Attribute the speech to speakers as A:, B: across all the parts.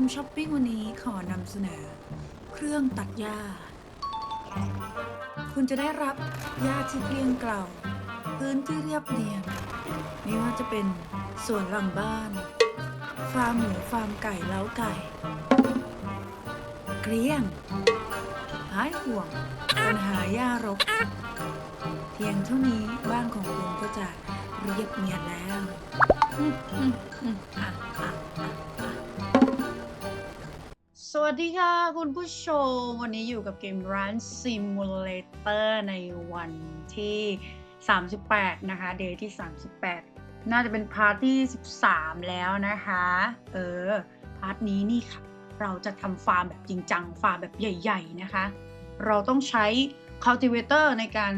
A: มช้อปปิ้งวันนี้ขอนำเสนอ เครื่องตัดหญ้า คุณจะได้รับหญ้าที่เกลี้ยงเกล่าพื้นที่เรียบเนียนไม่ว่าจะเป็นสวนหลังบ้าน ฟาร์มหมูฟาร์มไก่เล้าไก่ เกลี้ยง หายห่วง ปัญหาหญ้ารก เพียงเท่านี้บ้านของคุณก็จะเรียบเนียนแล้ว วัสดีค่ะ คุณผู้ชม วันนี้อยู่กับเกม Run Simulator ในวันที่ 38 นะคะ เดย์ที่ 38 น่าจะเป็นพาร์ทที่ 13 แล้วนะคะ เออ พาร์ทนี้นี่ค่ะ เราจะทำฟาร์มแบบจริงจัง ฟาร์มแบบใหญ่ ๆ นะคะ เราต้องใช้ cultivator ในการ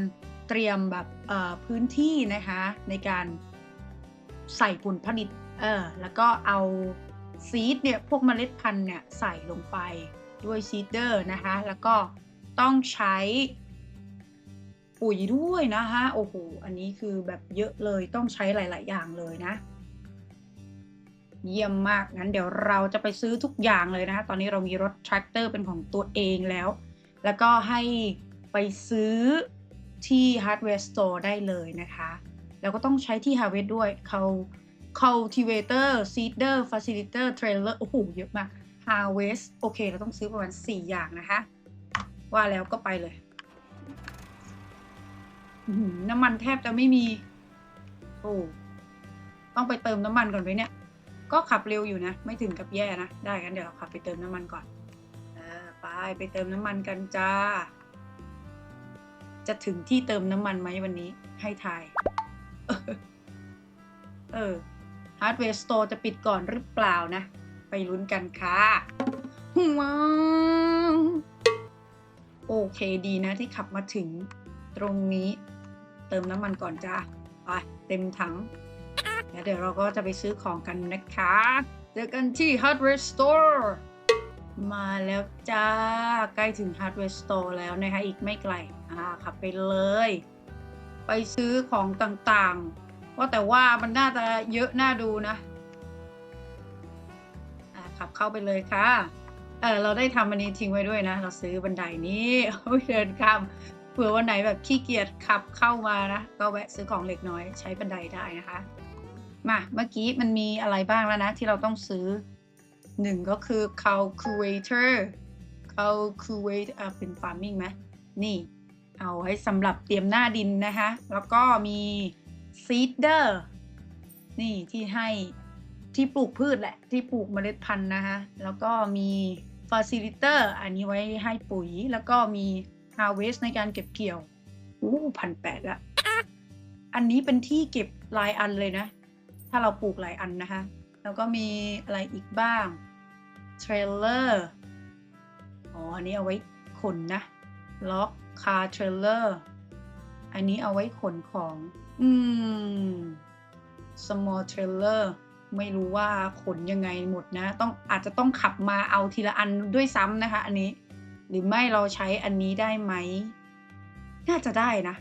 A: เตรียมแบบเอ่อพื้นที่นะคะ ในการใส่ผลผลิต เออ แล้วก็เอา ซีดเนี่ยพวกเมล็ดพันธุ์เนี่ยใส่ลงไปด้วยซีดเดอร์นะคะแล้วก็ต้องใช้ปุ๋ยด้วยนะคะโอ้โหอันนี้คือแบบเยอะเลยต้องใช้หลาย ๆ อย่างเลยนะ เยี่ยมมากงั้นเดี๋ยวเราจะไปซื้อทุกอย่างเลยนะคะตอนนี้เรามีรถแทรกเตอร์เป็นของตัวเองแล้ว แล้วก็ให้ไปซื้อที่ Hardware Store ได้เลยนะคะ แล้วก็ต้องใช้ที่ Harvest ด้วยเขา Cultivator Seeder Facilitator Trailer โอ้โห เยอะมาก Harvest โอเค เราต้องซื้อประมาณ 4 อย่างนะคะ ว่าแล้วก็ไปเลย น้ำมันแทบจะไม่มี โอ้ต้องไปเติมน้ำมันก่อนไว้เนี่ย ก็ขับเร็วอยู่นะ ไม่ถึงกับแย่นะ ได้กันเดี๋ยวเราขับไปเติมน้ำมันก่อนออไปไปเติมน้ำมันกันจ้า จะถึงที่เติมน้ำมันไหมวันนี้ ให้ทาย เออ ฮาร์ดแวร์สโตร์จะปิดก่อนหรือเปล่านะ ไปลุ้นกันค่ะว้าวโอเคดีนะที่ขับมาถึงตรงนี้ เติมน้ำมันก่อนจ้าไปเต็มถังแล้วเดี๋ยวเราก็จะไปซื้อของกันนะคะ เจอกันที่ Hardware Store มาแล้วจ้า ใกล้ถึง Hardware Store แล้วนะคะ อีกไม่ไกล อ่าขับไปเลย ไปซื้อของต่างๆ ว่าแต่ว่ามันน่าจะเยอะน่าดูนะขับเข้าไปเลยค่ะ เออเราได้ทำอันนี้ทิ้งไว้ด้วยนะ เราซื้อบันไดนี้เอาไว้เดินข้ามเผื่อวันไหนแบบขี้เกียจขับเข้ามานะ ก็แวะซื้อของเล็กน้อยใช้บันไดได้นะคะ มาเมื่อกี้มันมีอะไรบ้างแล้วนะ ที่เราต้องซื้อหนึ่งก็คือ calculator calculate อะเป็น farming ไหมนี่ เอาไว้สำหรับเตรียมหน้าดินนะคะ แล้วก็มี seeder นี่ที่ให้ที่ปลูกพืชแหละ ที่ปลูกเมล็ดพันธุ์นะคะแล้วก็มี facilitator อันนี้ไว้ให้ปุ๋ย แล้วก็มี harvest ในการเก็บเกี่ยวอู้พันแปดละอันนี้เป็นที่เก็บรายอันเลยนะ ถ้าเราปลูกหลายอันนะคะ แล้วก็มีอะไรอีกบ้างเทรลเลอร์อ๋ออันนี้เอาไว้ขนนะล็อกคาร์เทรลเลอร์อันนี้เอาไว้ขนของ อืม small trailer ไม่รู้ว่าขนยังไงหมดนะ ต้องอาจจะต้องขับมาเอาทีละอันด้วยซ้ำนะคะ อันนี้ หรือไม่เราใช้อันนี้ได้ไหม น่าจะได้นะ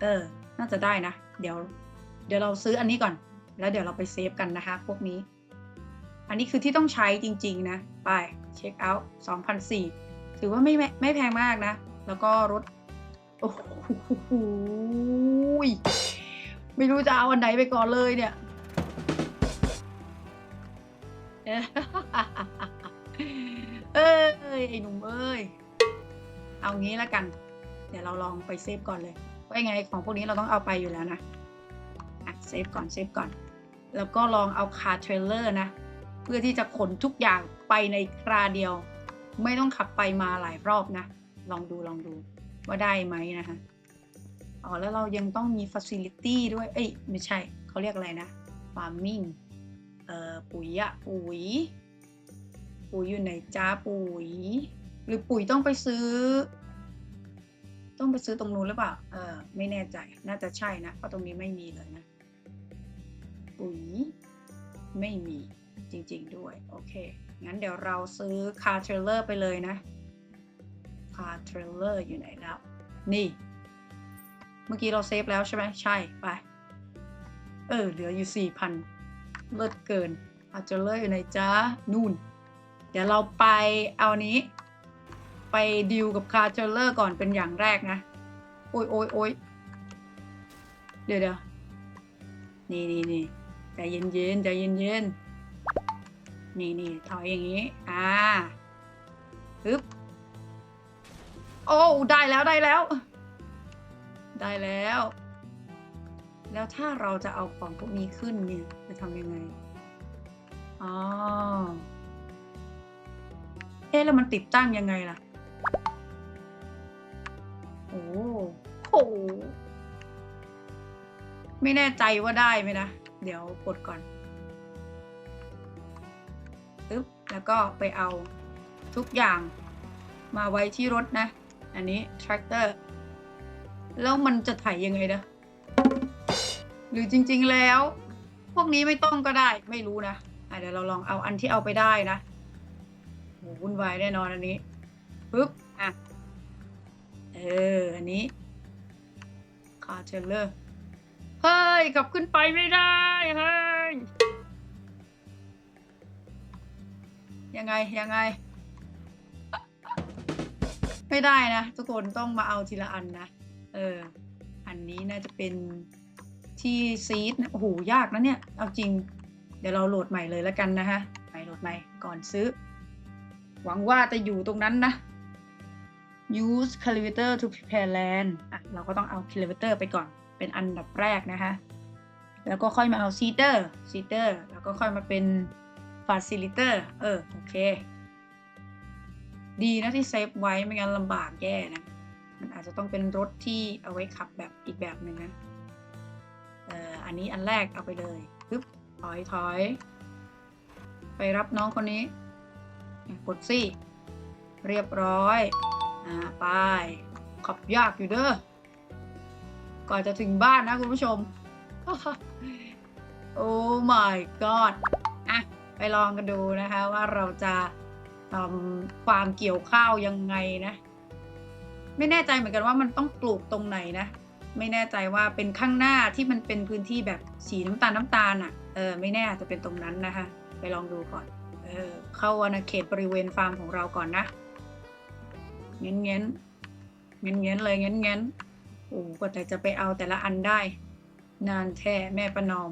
A: เออ น่าจะได้นะ เดี๋ยว เดี๋ยวเราซื้ออันนี้ก่อน แล้วเดี๋ยวเราไปเซฟกันนะคะ พวกนี้ อันนี้คือที่ต้องใช้จริง ๆ นะ ไป เช็คเอาท์2,004ถือว่าไม่ไม่ไม่แพงมากนะ แล้วก็รถ โอ้โหไม่รู้จะเอาอันไหนไปก่อนเลยเนี่ยเอ้ยไอ้หนุ่มเอ้ย เอางี้แล้วกัน เดี๋ยวเราลองไปเซฟก่อนเลยว่ายังไงของพวกนี้เราต้องเอาไปอยู่แล้วนะอะเซฟก่อนเซฟก่อน แล้วก็ลองเอาคาร์เทรลเลอร์นะ เพื่อที่จะขนทุกอย่างไปในคราเดียว ไม่ต้องขับไปมาหลายรอบนะ ลองดูลองดู ว่าได้ไหมนะคะอ๋อแล้วเรายังต้องมี facility ด้วย เอ้ย ไม่ใช่ เขาเรียกอะไรนะ farming เอ่อ ปุ๋ยอะปุ๋ย ปุ๋ยอยู่ไหนจ้าปุ๋ย หรือปุ๋ยต้องไปซื้อ ต้องไปซื้อตรงนู้นหรือเปล่า เออ ไม่แน่ใจ น่าจะใช่นะ เพราะตรงนี้ไม่มีเลยนะ ปุ๋ย ไม่มีจริง ๆ ด้วย โอเค งั้นเดี๋ยวเราซื้อคาร์เทรลเลอร์ไปเลยนะ คาเทรลเลอร์อยู่ไหนแล้ว นี่ เมื่อกี้เราเซฟแล้วใช่ไหมใช่ ไป เออ เหลืออยู่สี่พันเลิศเกินอาจจะเลอร์อยู่ไหนจ๊ะนู่น เดี๋ยวเราไปเอานี้ ไปดิวกับคาร์เจเลอร์ก่อนเป็นอย่างแรกนะ โอ้ยโอ้ยโอ้ยเดี๋ยวเดี๋ยวนี่นี่นี่ใจเย็นเย็นใจเย็นเย็นนี่นี่ถอยอย่างนี้ อ่าปึ๊บ โอ้ได้แล้วได้แล้ว ได้แล้ว แล้วถ้าเราจะเอาของพวกนี้ขึ้นเนี่ยจะทำยังไงอ๋อเอ๊ะแล้วมันติดตั้งยังไงล่ะโอ้โหไม่แน่ใจว่าได้ไหมนะ เดี๋ยวกดก่อนปึ๊บแล้วก็ไปเอาทุกอย่างมาไว้ที่รถนะ อันนี้ tractor แล้วมันจะไถยังไงนะ หรือจริงๆแล้ว พวกนี้ไม่ต้องก็ได้ไม่รู้นะะเดี๋ยวเราลองเอาอันที่เอาไปได้นะโหวุ่นวายแน่นอนอันนี้ปึ๊บอะเอออันนี้คาเทเลอร์เฮ้ยกลับขึ้นไปไม่ได้เฮ้ยยังไงยังไง ไม่ได้นะทุกคนต้องมาเอาทีละอันนะ เออ อันนี้น่าจะเป็นที่ซีดนะโอ้โหยากนะเนี่ย เอาจริง เดี๋ยวเราโหลดใหม่เลยแล้วกันนะฮะไปโหลดใหม่ก่อนซื้อ หวังว่าจะอยู่ตรงนั้นนะ use cultivator to prepare land อะเราก็ต้องเอา cultivator ไปก่อนเป็นอันดับแรกนะคะ แล้วก็ค่อยมาเอา seeder seeder แล้วก็ค่อยมาเป็น facilitator เออ โอเค ดีนะที่เซฟไว้ไม่งั้นลำบากแย่นะ มันอาจจะต้องเป็นรถที่เอาไว้ขับแบบอีกแบบหนึ่งนะเอ่ออันนี้อันแรกเอาไปเลยปึ๊บถอยถอยไปรับน้องคนนี้ กดสิเรียบร้อย อ่าไปขับยากอยู่เด้อก่อนจะถึงบ้านนะคุณผู้ชม โอ้ my god อะ ไปลองกันดูนะคะว่าเราจะ ความเกี่ยวข้าวยังไงนะ ไม่แน่ใจเหมือนกันว่ามันต้องปลูกตรงไหนนะ ไม่แน่ใจว่าเป็นข้างหน้าที่มันเป็นพื้นที่แบบสีน้ำตาลน้ำตาลอะเออไม่แน่อาจจะเป็นตรงนั้นนะคะ ไปลองดูก่อนเออเข้าอาณาเขตบริเวณฟาร์มของเราก่อนนะเงี้ยนเงี้ยนเงี้ยนเงี้ยเลยเงี้ยนเงี้ยนโอ้ก็แต่จะไปเอาแต่ละอันได้ นานแท้แม่ประนอม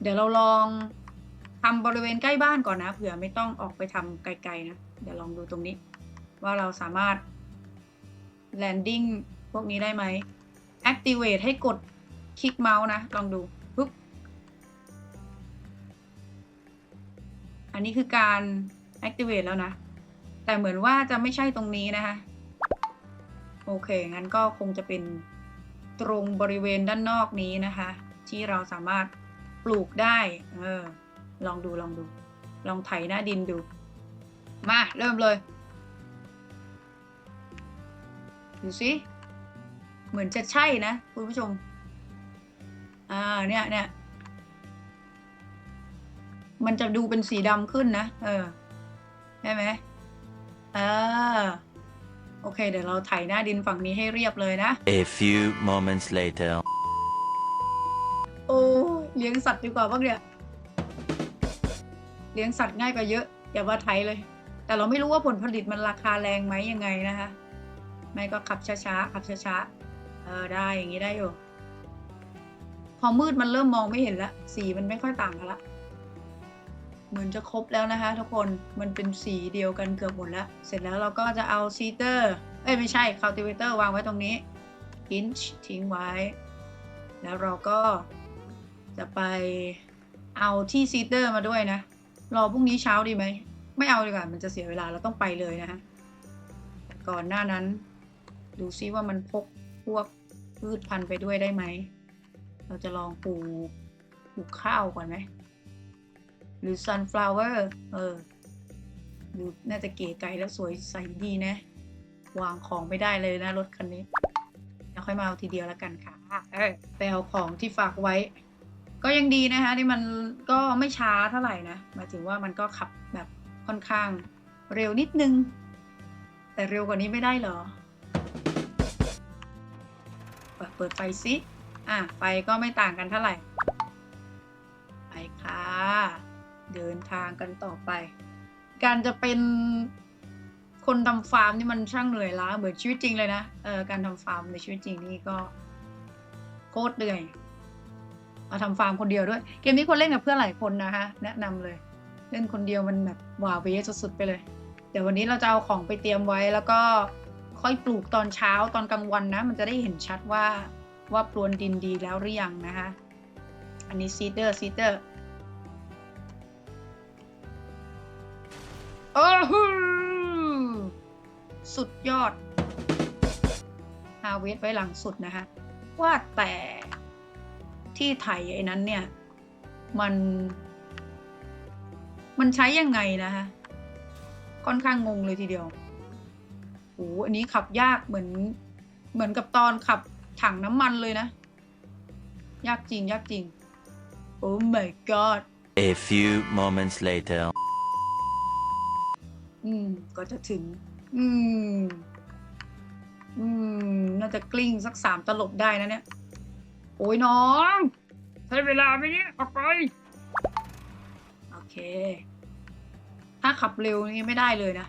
A: เดี๋ยวเราลอง ทำบริเวณใกล้บ้านก่อนนะเผื่อไม่ต้องออกไปทำไกลๆนะเดี๋ยวลองดูตรงนี้ ว่าเราสามารถ landing พวกนี้ได้ไหม activate ให้กดคลิกเมาส์นะ ลองดูปุ๊บอันนี้คือการ activate แล้วนะ แต่เหมือนว่าจะไม่ใช่ตรงนี้นะคะ โอเค งั้นก็คงจะเป็นตรงบริเวณด้านนอกนี้นะคะ ที่เราสามารถปลูกได้ เออ ลองดูลองดู ลองไถหน้าดินดู มาเริ่มเลย ดูสิ เหมือนจะใช่นะ คุณผู้ชม อ่าเนี่ยเนี่ยมันจะดูเป็นสีดำขึ้นนะ เออใช่ไหมอ่าโอเค เดี๋ยวเราไถหน้าดินฝั่งนี้ให้เรียบเลยนะ
B: A few moments later.
A: โอ้ยเลี้ยงสัตว์ดีกว่าบ้างเนี่ย เลี้ยงสัตว์ง่ายกว่าเยอะ อย่าว่าไทยเลย แต่เราไม่รู้ว่าผลผลิตมันราคาแรงไหมยังไงนะคะ ไม่ก็ขับช้าๆขับช้าๆเออได้อย่างนี้ได้อยู่ พอมืดมันเริ่มมองไม่เห็นละสีมันไม่ค่อยต่างกันละเหมือนจะครบแล้วนะคะ ทุกคนมันเป็นสีเดียวกันเกือบหมดแล้วเสร็จแล้วเราก็จะเอาซีเตอร์เอ้ยไม่ใช่ cultivator วางไว้ตรงนี้ pinch ทิ้งไว้ แล้วเราก็จะไปเอาที่ซีเตอร์มาด้วยนะ รอพรุ่งนี้เช้าดีไหม ไม่เอาดีกว่า มันจะเสียเวลาเราต้องไปเลยนะฮะก่อนหน้านั้น ดูซิว่ามันพกพวกพืชพันธุ์ไปด้วยได้ไหม เราจะลองปลูกปลูกข้าวก่อนไหม หรือ sunflower เออดูน่าจะเก๋ไก่แล้วสวยใสดีนะ วางของไม่ได้เลยนะรถคันนี้แล้วค่อยมาเอาทีเดียวแล้วกันค่ะ เออไปเอาของที่ฝากไว้ ก็ยังดีนะคะที่มันก็ไม่ช้าเท่าไหร่นะหมายถึงว่ามันก็ขับแบบค่อนข้างเร็วนิดนึง แต่เร็วกว่านี้ไม่ได้หรอ เปิดเปิดไฟซิอะไฟก็ไม่ต่างกันเท่าไหร่ ไปค่ะ เดินทางกันต่อไป การจะเป็นคนทำฟาร์มนี่มันช่างเหนื่อยล้าเหมือนชีวิตจริงเลยนะเออการทำฟาร์มในชีวิตจริงนี่ก็โคตรเหนื่อย มาทำฟาร์มคนเดียวด้วย เกมนี้คนเล่นกับเพื่อนหลายคนนะคะ แนะนำเลย เล่นคนเดียวมันแบบว้าวไปเยอะสุดๆไปเลย เดี๋ยววันนี้เราจะเอาของไปเตรียมไว้แล้วก็ค่อยปลูกตอนเช้าตอนกลางวันนะ มันจะได้เห็นชัดว่าว่าปรวนดินดีแล้วหรือยังนะคะ อันนี้ซีเดอร์ซีเดอร์โอ้โหสุดยอดฮาเวสไว้หลังสุดนะคะว่าแต่ ที่ไถไอ้นั้นเนี่ย มัน มันใช้ยังไงนะคะค่อนข้างงงเลยทีเดียวโอ้อันนี้ขับยากเหมือน เหมือนกับตอนขับถังน้ำมันเลยนะ ยากจริง ยากจริง โอ้ my god
B: A few moments later.
A: อืม ก็จะถึง อืม อืม น่าจะกลิ้งสักสามตลบได้นะเนี่ย โอ้ยน้องใช้เวลาไหมเนี่ยออกไป โอเค ถ้าขับเร็วนี่ไม่ได้เลยนะ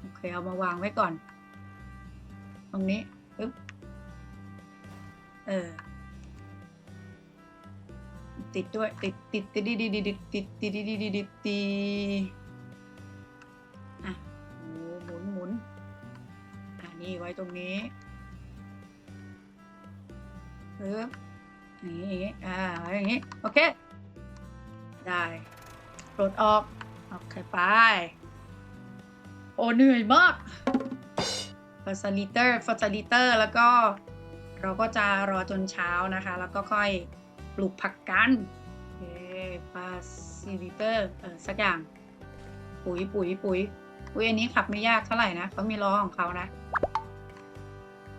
A: โอเค เอามาวางไว้ก่อน ตรงนี้ปึ๊บเออ ติดด้วย ติดติดติดติดติดติดติดติดติดติดติดติดติดอะโอ้หมุนหมุนอะนี่ไว้ตรงนี้ ปึ๊บอนี้อ่าอย่างนี้โอเคได้ปลดออกโอเคไปโอ้เหนื่อยมาก facilitator facilitator แล้วก็เราก็จะรอจนเช้านะคะ แล้วก็ค่อยปลูกผักกันโอเค facilitator เออสักอย่าง ปุ๋ยปุ๋ยปุ๋ยปุ๋ยอันนี้ขับไม่ยากเท่าไหร่นะเขามีล้อของเขานะ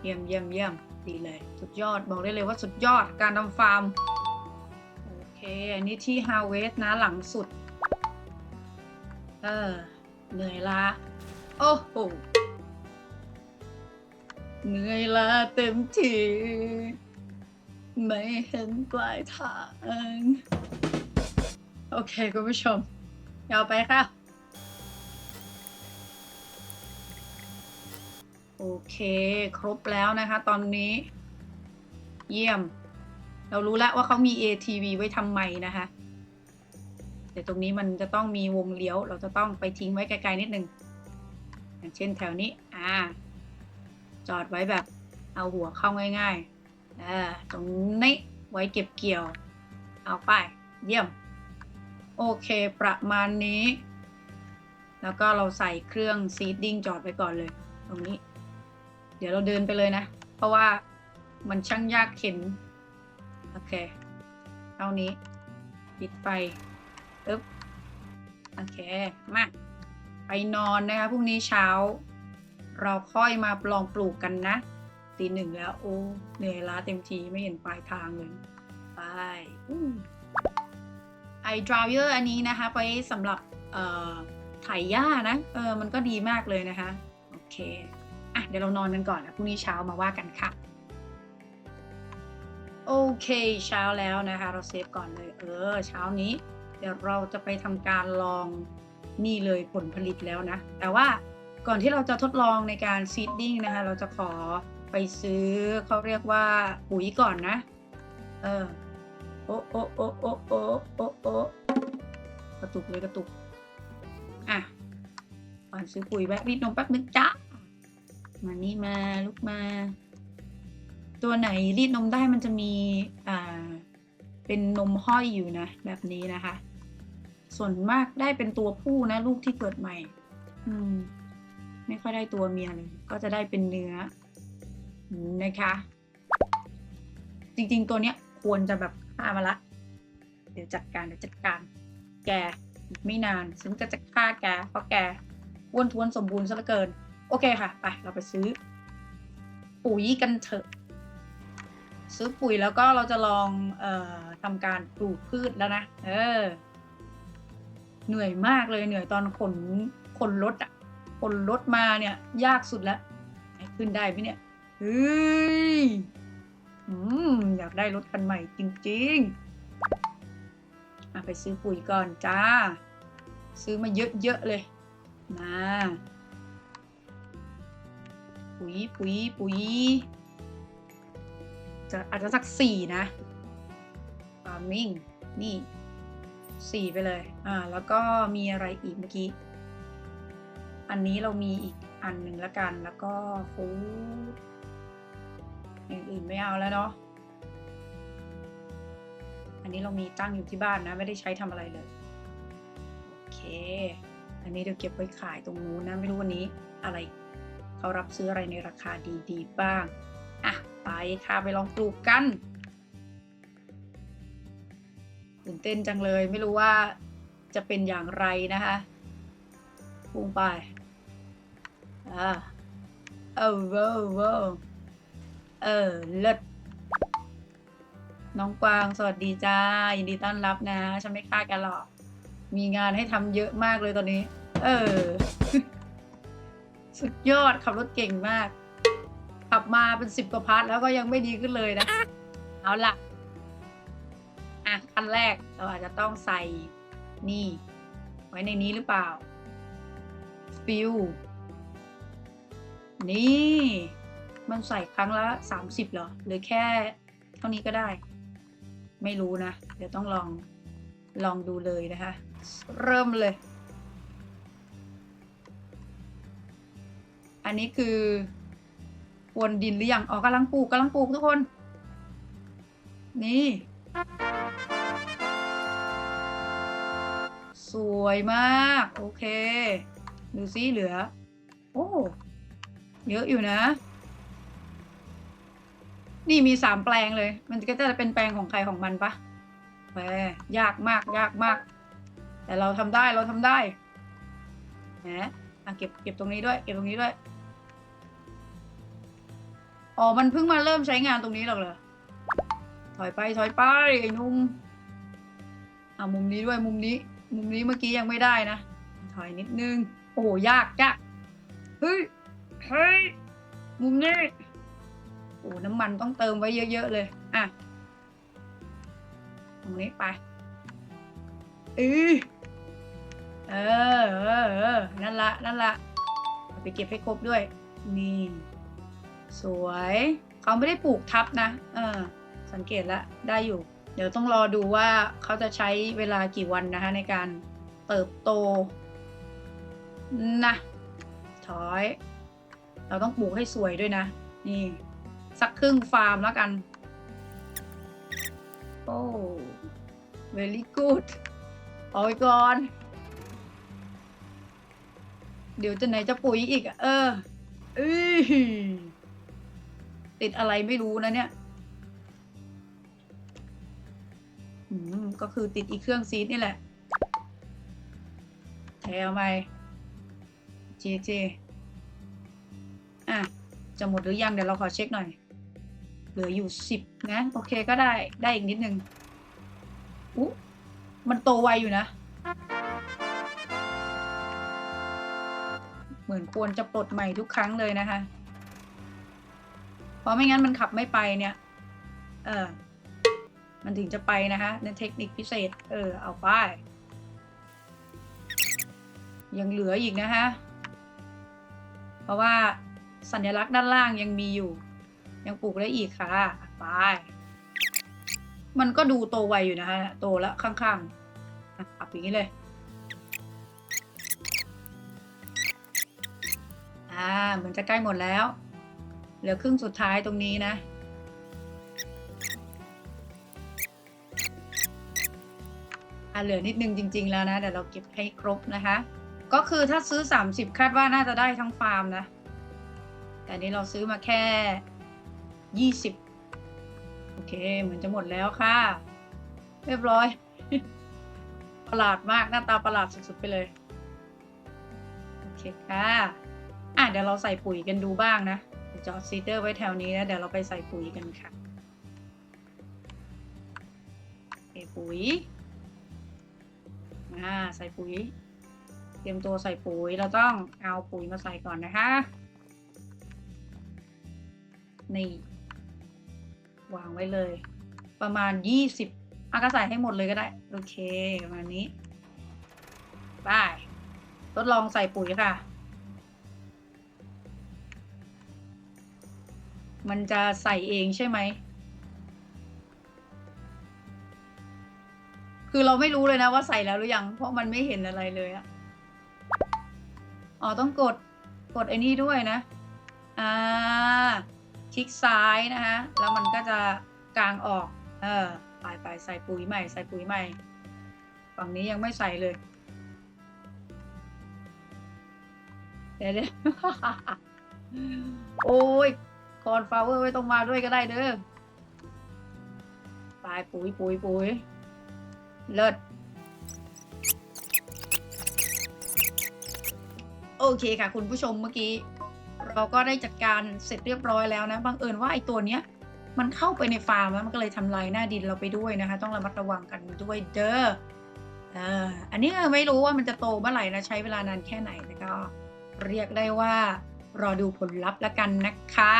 A: เยี่ยมเยี่ยมเยี่ยม ดีเลย สุดยอดบอกได้เลยว่าสุดยอดการทำฟาร์ม โอเคอันนี้ที่ harvest นะหลังสุด เออ เหนื่อยละ โอ้โห เหนื่อยละเต็มทีไม่เห็นปลายทาง โอเค คุณผู้ชมยาวไปค่ะ โอเค ครบแล้วนะคะ ตอนนี้ เยี่ยม เรารู้แล้วว่าเขามี ATV ไว้ทำไมนะคะแต่ตรงนี้มันจะต้องมีวงเลี้ยว เราจะต้องไปทิ้งไว้ไกลๆนิดนึง อย่างเช่นแถวนี้ อ่า จอดไว้แบบเอาหัวเข้าง่ายๆอตรงนี้ไว้เก็บเกี่ยว เอาไป เยี่ยม โอเค ประมาณนี้ แล้วก็เราใส่เครื่องซีดดิ้งจอดไว้ก่อนเลย ตรงนี้ เดี๋ยวเราเดินไปเลยนะ เพราะว่ามันช่างยากเข็น โอเค เท่านี้ ปิดไฟปึ๊บ โอเค มา ไปนอนนะคะ พรุ่งนี้เช้า เราค่อยมาลองปลูกกันนะตีหนึ่งแล้ว โอ้เหนื่อยล้าเต็มทีไม่เห็นปลายทางเลยไปไอดราวเ r อร์อันนี้นะคะไปสำหรับเอ่อไถหญ้านะ เออ มันก็ดีมากเลยนะคะ โอเค อะเดี๋ยวเรานอนกันก่อนนะพรุ่งนี้เช้ามาว่ากันค่ะ โอเคเช้าแล้วนะคะ เราเซฟก่อนเลย เออ เช้านี้ เดี๋ยวเราจะไปทำการลองนี่เลยผลผลิตแล้วนะ แต่ว่าก่อนที่เราจะทดลองในการซีดดิ้งนะคะ เราจะขอไปซื้อเขาเรียกว่าปุ๋ยก่อนนะ เออ โอะโอะโอะโอะโอะโอะโอะกระตุกเลยกระตุก อะก่อนซื้อปุ๋ยแวะรีดนมแป๊บนึงจ้า มานี่มาลุกมา ตัวไหนรีดนมได้มันจะมีอ่าเป็นนมห้อยอยู่นะ แบบนี้นะคะ ส่วนมากได้เป็นตัวผู้นะ ลูกที่เกิดใหม่ อืม ไม่ค่อยได้ตัวเมียเลย ก็จะได้เป็นเนื้อนะคะ จริง ๆ ตัวเนี้ยควรจะแบบฆ่ามาละ เดี๋ยวจัดการเดี๋ยวจัดการ แกไม่นานซึ่งจะจะฆ่าแกเพราะแกอ้วนท้วนสมบูรณ์ซะเหลือเกิน โอเคค่ะ ไป เราไปซื้อ ปุ๋ยกันเถอะ ซื้อปุ๋ยแล้วก็เราจะลองเอ่อทำการปลูกพืชแล้วนะ เออ เหนื่อยมากเลยเหนื่อยตอนขนขนรถอะขนรถมาเนี่ย ยากสุดแล้วขึ้นได้ไหมเนี่ยเฮ้ยอืมอยากได้รถคันใหม่จริงอะไปซื้อปุ๋ยก่อนจ้า ซื้อมาเยอะๆเลยมา ปุ๋ยปุ๋ยปุ๋ยจะอาจจะสักสี่นะฟาร์มิงนี่สี่ไปเลย อ่า แล้วก็มีอะไรอีกเมื่อกี้ อันนี้เรามีอีกอันหนึ่งละกัน แล้วก็ฟูอย่างอื่นไม่เอาแล้วเนาะ อันนี้เรามีตั้งอยู่ที่บ้านนะ ไม่ได้ใช้ทำอะไรเลย โอเค อันนี้เดี๋ยวเก็บไว้ขายตรงนู้นนะ ไม่รู้วันนี้อะไร เขารับซื้ออะไรในราคาดีๆบ้าง อะ ไปค่ะ ไปลองปลูกกันตื่นเต้นจังเลย ไม่รู้ว่าจะเป็นอย่างไรนะคะปรุงไป อ่า เออเวอเวอร์เออ เลิศน้องกวาง สวัสดีจ้า ยินดีต้อนรับนะ ฉันไม่ฆ่ากันหรอก มีงานให้ทำเยอะมากเลยตอนนี้ เออ สุดยอดขับรถเก่งมาก ขับมาเป็นสิบกว่าพาร์ทแล้วก็ยังไม่ดีขึ้นเลยนะ เอาล่ะอะขั้นแรกเราอาจจะต้องใส่นี่ ไว้ในนี้หรือเปล่าฟิลนี่มันใส่ครั้งละสามสิบเหรอ หรือแค่เท่านี้ก็ได้ ไม่รู้นะ เดี๋ยวต้องลองลองดูเลยนะคะ เริ่มเลย อันนี้คือพรวนดินหรือยังอ๋อกำลังปลูกกำลังปลูกทุกคน นี่ สวยมาก โอเค ดูซิเหลือ โอ้เยอะอยู่นะ นี่มีสามแปลงเลย มันก็จะเป็นแปลงของใครของมันปะแหมยากมาก ยากมาก แต่เราทำได้เราทำได้แหมอะเก็บเก็บตรงนี้ด้วย เก็บตรงนี้ด้วย อ๋อ มันเพิ่งมาเริ่มใช้งานตรงนี้หรอกเหรอ ถอยไปถอยไปไอ้นุ่มอะมุมนี้ด้วยมุมนี้ มุมนี้เมื่อกี้ยังไม่ได้นะ ถอยนิดนึง โอ้โหยากยากเฮ้ยเฮ้ยมุมนี้โอ้น้ำมันต้องเติมไว้เยอะ ๆ เลย อะ ตรงนี้ไปอือเออเออ นั่นละ นั่นละ ไปเก็บให้ครบด้วย นี่ สวยเขาไม่ได้ปลูกทับนะเออสังเกตแล้วได้อยู่ เดี๋ยวต้องรอดูว่าเขาจะใช้เวลากี่วันนะคะในการเติบโตนะถอย เราต้องปลูกให้สวยด้วยนะ นี่ สักครึ่งฟาร์มแล้วกัน โอ้ very good เอาไว้ก่อน เดี๋ยวจะไหนจะปุ๋ยอีก เออเอ้ย ติดอะไรไม่รู้นะเนี่ยก็คือติดอีกเครื่องซีดนี่แหละแถวไปเจเจอะ จะหมดหรือยังเดี๋ยวเราขอเช็คหน่อย เหลืออยู่สิบนะ โอเคก็ได้ได้อีกนิดนึงอุ๊มันโตไวอยู่นะ เหมือนควรจะปลดใหม่ทุกครั้งเลยนะคะ เพราะไม่งั้นมันขับไม่ไปเนี่ย เออ มันถึงจะไปนะคะในเทคนิคพิเศษ เออ เอาไป ยังเหลืออีกนะคะ เพราะว่าสัญลักษณ์ด้านล่างยังมีอยู่ ยังปลูกได้อีกค่ะ ไป มันก็ดูโตไวอยู่นะคะ โตแล้วข้างๆอะปรับอย่างนี้เลย อ่า เหมือนจะใกล้หมดแล้ว เหลือครึ่งสุดท้ายตรงนี้นะอะเหลือนิดนึงจริง ๆ แล้วนะเดี๋ยวเราเก็บให้ครบนะคะ ก็คือถ้าซื้อ 30 คาดว่าน่าจะได้ทั้งฟาร์มนะ แต่นี้เราซื้อมาแค่ 20 โอเค เหมือนจะหมดแล้วค่ะ เรียบร้อย ประหลาดมากหน้าตาประหลาดสุด ๆ ไปเลย โอเคค่ะ อะเดี๋ยวเราใส่ปุ๋ยกันดูบ้างนะ จอดซีเตอร์ไว้แถวนี้นะเดี๋ยวเราไปใส่ปุ๋ยกันค่ะใส่ปุ๋ยอ่าใส่ปุ๋ย เตรียมตัวใส่ปุ๋ย เราต้องเอาปุ๋ยมาใส่ก่อนนะคะ นี่ วางไว้เลย ประมาณ 20อาก็ใส่ให้หมดเลยก็ได้ โอเค ประมาณนี้ ไป ทดลองใส่ปุ๋ยค่ะ มันจะใส่เองใช่ไหม คือเราไม่รู้เลยนะว่าใส่แล้วหรือยัง เพราะมันไม่เห็นอะไรเลยอะอ๋อต้องกดกดไอ้นี่ด้วยนะ อ่า คลิกซ้ายนะคะแล้วมันก็จะกลางออก เออไปไปใส่ปุ๋ยใหม่ ใส่ปุ๋ยใหม่ ฝั่งนี้ยังไม่ใส่เลย เดี๋ยวเดี๋ยวโอ้ย คอนฟลาวเวอร์ไม่ต้องมาด้วยก็ได้เด้อไปปุ๋ยปุ๋ยปุ๋ยเลิศโอเคค่ะ คุณผู้ชมเมื่อกี้ เราก็ได้จัดการเสร็จเรียบร้อยแล้วนะบังเอิญว่าไอ้ตัวเนี้ย มันเข้าไปในฟาร์มแล้วมันก็เลยทำลายหน้าดินเราไปด้วยนะคะ ต้องระมัดระวังกันด้วยเด้ออออันนี้ไม่รู้ว่ามันจะโตเมื่อไหร่นะ ใช้เวลานานแค่ไหนแต่ก็เรียกได้ว่ารอดูผลลัพธ์แล้วกันนะคะ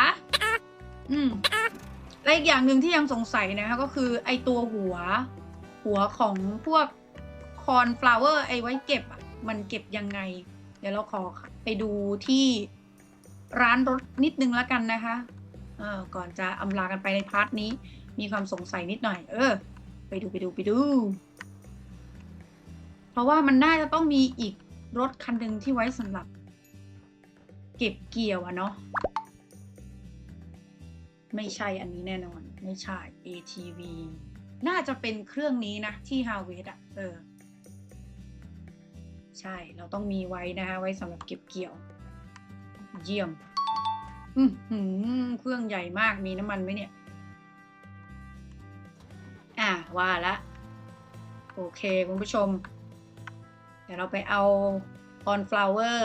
A: อืมและอีกอย่างหนึ่งที่ยังสงสัยนะคะก็คือไอตัวหัว หัวของพวกคอนฟลาวเวอร์ไอไว้เก็บอะมันเก็บยังไง เดี๋ยวเราขอไปดูที่ร้านรถนิดนึงแล้วกันนะคะเออก่อนจะอำลากันไปในพาร์ทนี้ มีความสงสัยนิดหน่อย เออ ไปดูไปดูไปดู เพราะว่ามันน่าจะต้องมีอีกรถคันหนึ่งที่ไว้สำหรับ เก็บเกี่ยวอะเนาะ ไม่ใช่อันนี้แน่นอน ไม่ใช่ ATV น่าจะเป็นเครื่องนี้นะ ที่ฮาเวดอะเออ ใช่ เราต้องมีไว้นะคะไว้สำหรับเก็บเกี่ยว เยี่ยม อือหือเครื่องใหญ่มากมีน้ำมันไหมเนี่ย อะ ว่าละ โอเคคุณผู้ชม เดี๋ยวเราไปเอา cornflower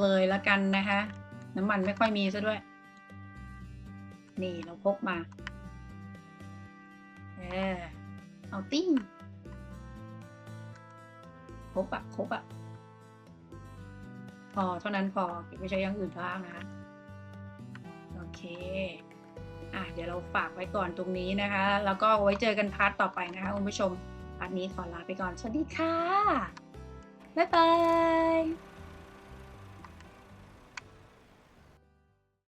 A: เลยละกันนะคะ น้ำมันไม่ค่อยมีซะด้วย นี่เราพกมาเออเอาติ้งครบอะครบอะพอเท่านั้นพอเก็บไปใช้อย่างอื่นบ้างนะคะโอเคอะเดี๋ยวเราฝากไว้ก่อนตรงนี้นะคะ แล้วก็ไว้เจอกันพาร์ทต่อไปนะคะคุณผู้ชมพาร์ทนี้ขอลาไปก่อน สวัสดีค่ะ บ๊ายบาย